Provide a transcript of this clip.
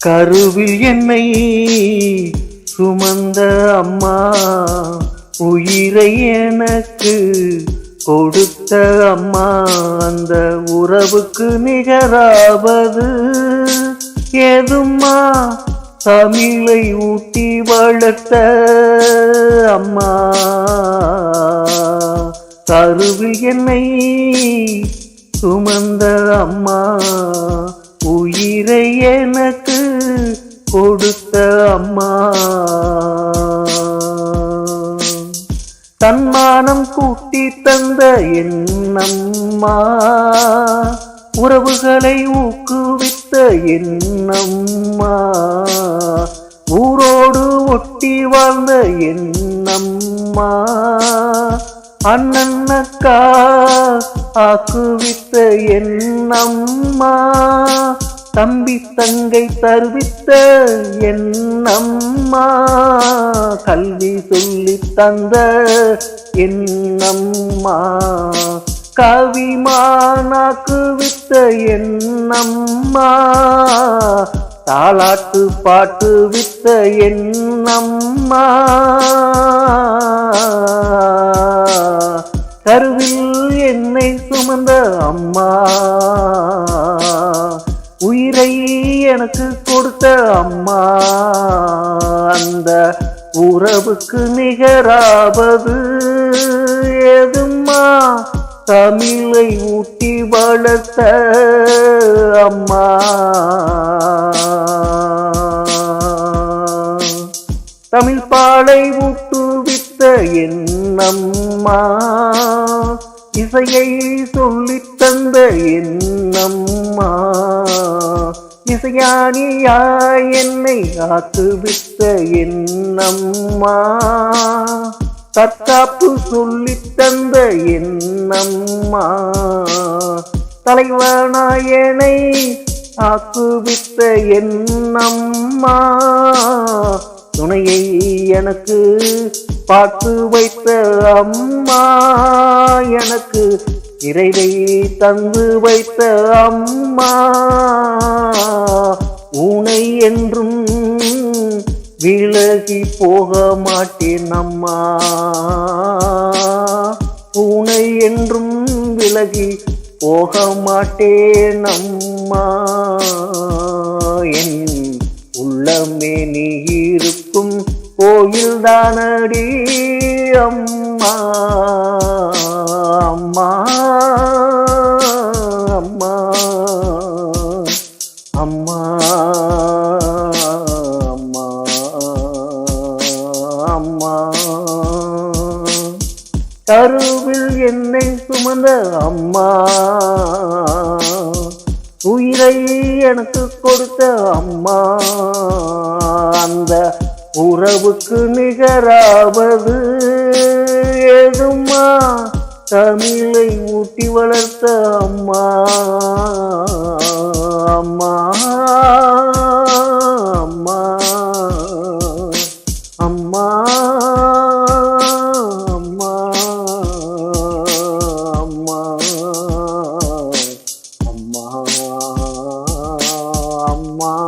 கருவில் என்னை சுமந்த அம்மா உயிரை எனக்கு கொடுத்த அம்மா அந்த உறவுக்கு நிகராவது ஏதும்மா தமிழை ஊட்டி வளர்த்த அம்மா. கருவில் என்னை சுமந்த அம்மா. உயிரை எனக்கு கொடுத்த அம்மா. தன்மானம் கூட்டி தந்த என்னம்மா உறவுகளை ஊக்குவித்த என்னம்மா ஊரோடு ஒட்டி வாழ்ந்த என்னம்மா அண்ணன்னக்கா ஆக்குவித்த என்னம்மா தம்பி தங்கை தருவித்த என்னம்மா கல்வி சொல்லி தந்த என்னம்மா கவிமானாக்குவித்த என் அம்மா. தாளாட்டு பாட்டு வித்த என்னம்மா கருவில் என்னை சுமந்த அம்மா. உயிரை எனக்கு கொடுத்த அம்மா அந்த உறவுக்கு நிகராவது ஏதும்மா தமிழை ஊட்டி வளர்த்த அம்மா. தமிழ் பாலை ஊட்டுவித்த என்னம்மா இசையை சொல்லித் தந்த அம்மா இசையானியா என்னை காத்துவித்த என் அம்மா. தற்காப்பு சொல்லித் தந்த என்னம்மா தலைவனாயனை ஆக்குவித்த என்னம்மா துணையை எனக்கு பார்த்து வைத்த அம்மா. எனக்கு இறைவை தந்து வைத்த அம்மா உனை என்றும் விலகி போக மாட்டேன் அம்மா. உனை என்றும் விலகி போக மாட்டேன் அம்மா. என் உள்ளமே நீ இருக்கும் கோயில் தானடி அம்மா. அம்மா. கருவில் என்னை சுமந்த அம்மா. உயிரை எனக்கு கொடுத்த அம்மா. அந்த உறவுக்கு நிகராவது ஏதும்மா? தமிழை ஊட்டி வளர்த்த அம்மா.